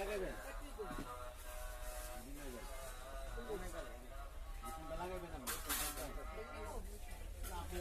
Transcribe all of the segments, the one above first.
লাগাবেন লাগাবেন আপনি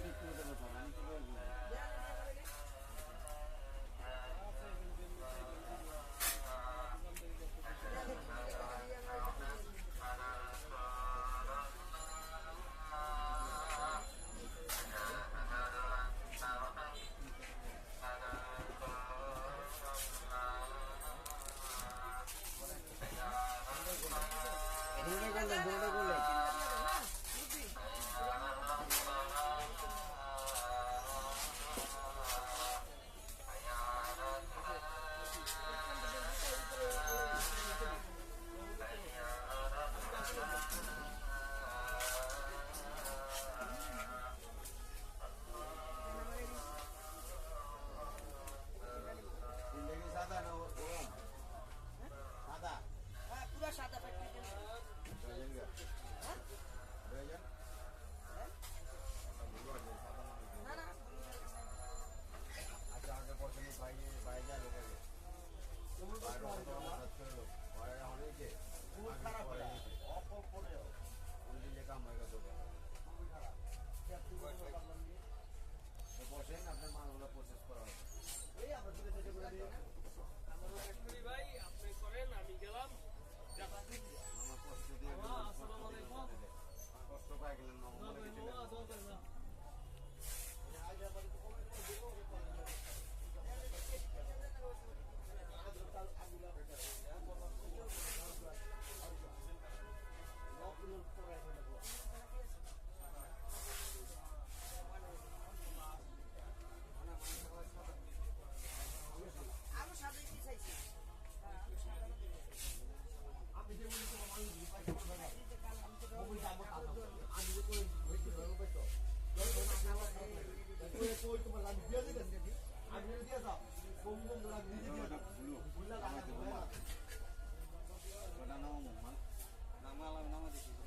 ওটা নাম নামালাম নামা দিছি তোমার নামা দিছি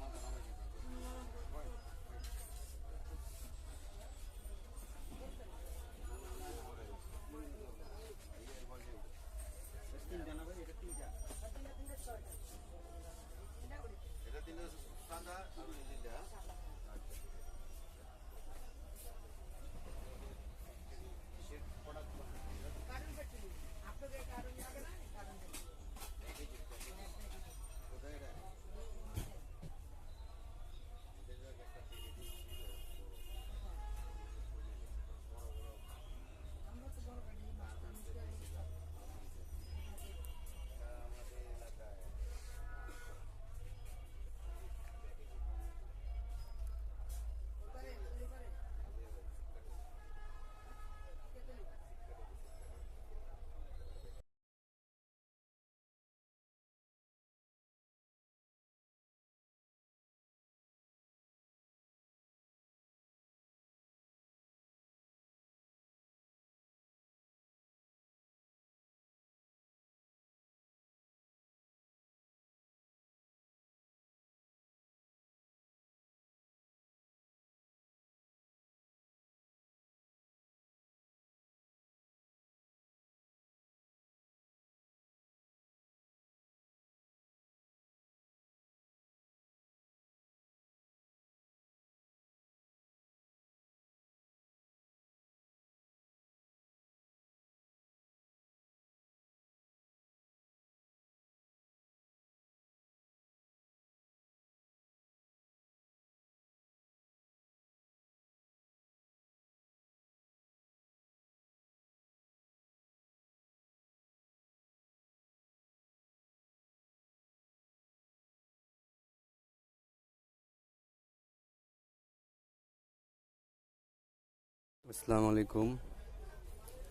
আসসালামু আলাইকুম।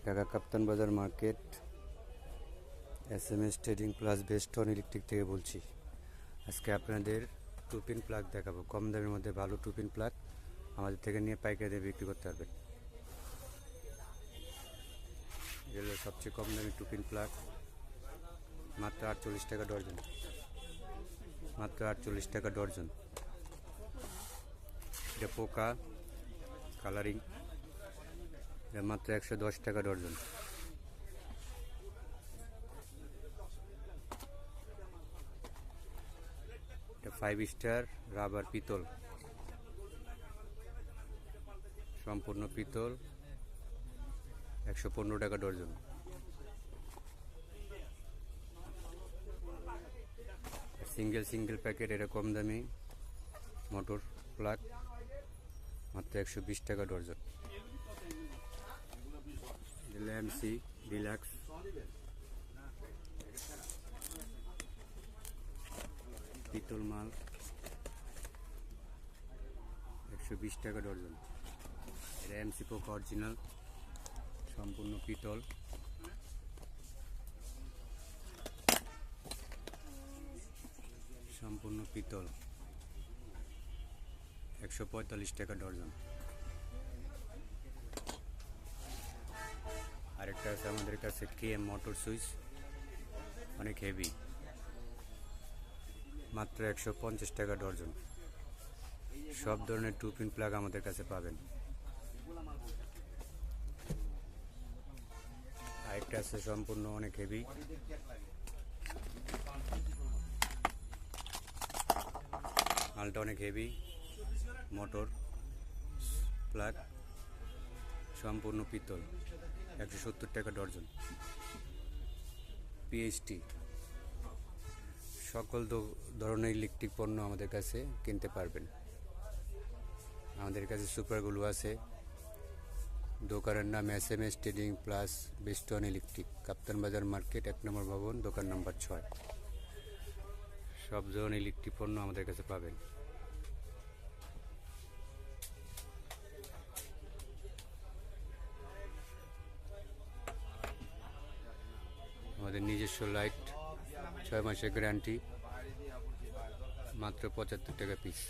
Dhaka Kaptan Bazar market. S M S trading plus Beston electric থেকে বলছি। আজকে আপনাদের টুপিন প্লাগ দেখাবো। কম দামের মধ্যে ভালো টুপিন প্লাগ আমাদের থেকে নিয়ে পাইকারি দিয়ে বিক্রি করতে পারবেন। এগুলো সবচেয়ে কম দামি টুপিন প্লাগ মাত্র আটচল্লিশ টাকা ডর্জন। মাত্র আটচল্লিশ টাকা ডর্জন। এটা পোকা কালারিং এটা মাত্র একশো দশ টাকা ডর্জন এটা ফাইভ স্টার রাবার পিতল। সম্পূর্ণ পিতল। একশো পনেরো টাকা ডর্জন সিঙ্গেল সিঙ্গেল প্যাকেট এটা কম দামি। Motor plug. মাত্র একশো বিশ টাকা ডর্জন ল্যামসি ডিলাক্স পিতল মাল একশো বিশ টাকা ডর্জন এটা এমসি পোক অরিজিনাল সম্পূর্ণ পিতল। সম্পূর্ণ পিতল। একশো পঁয়তাল্লিশ টাকা ডর্জন আরেকটা আছে আমাদের কাছে কে এম মোটর সুইচ অনেক হেভি মাত্র একশো পঞ্চাশ টাকা ডর্জন। সব ধরনের টু পিন প্লাগ আমাদের কাছে পাবেন। আরেকটা আছে সম্পূর্ণ অনেক হেভি মালটা অনেক হেভি মোটর প্লাগ সম্পূর্ণ পিতল, একশো সত্তর টাকা ডর্জন। পিএইচটি সকল ধরনের ইলেকট্রিক পণ্য আমাদের কাছে কিনতে পারবেন। আমাদের কাছে সুপারগুলো আছে। দোকানের নাম S M S trading plus Beston electric Kaptan Bazar market এক নম্বর ভবন, দোকান নম্বর ছয়। সব ধরনের ইলেকট্রিক পণ্য আমাদের কাছে পাবেন। নিজস্ব লাইট ছয় মাসের গ্যারান্টি মাত্র পঁচাত্তর টাকা piece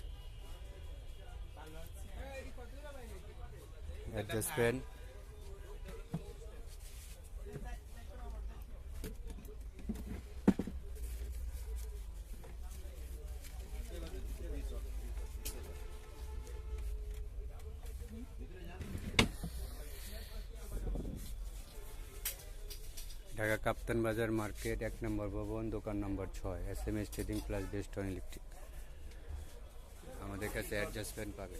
adjust fan Dhaka Kaptan Bazar market, এক নম্বর ভবন, দোকান নম্বর ছয় S M S trading plus best on electric আমাদের কাছে অ্যাডজাস্টমেন্ট পাবে।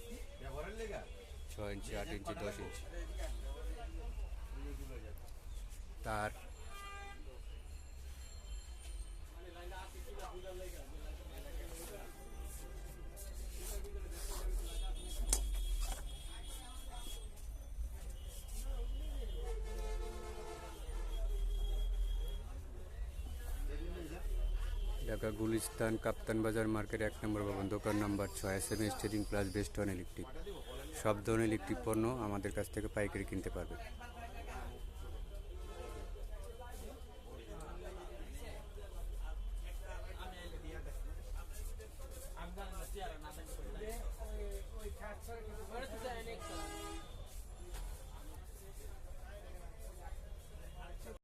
ছয় ইঞ্চি, আট ইঞ্চি, দশ ইঞ্চি। তার ঢাকা গুলিস্তান কাপ্তান বাজার মার্কেট এক নম্বর ভবন, দোকান নম্বর ছয় S M S trading plus best on electric. সব ধরনের ইলেকট্রিক পণ্য আমাদের কাছ থেকে পাইকারি কিনতে পারবে।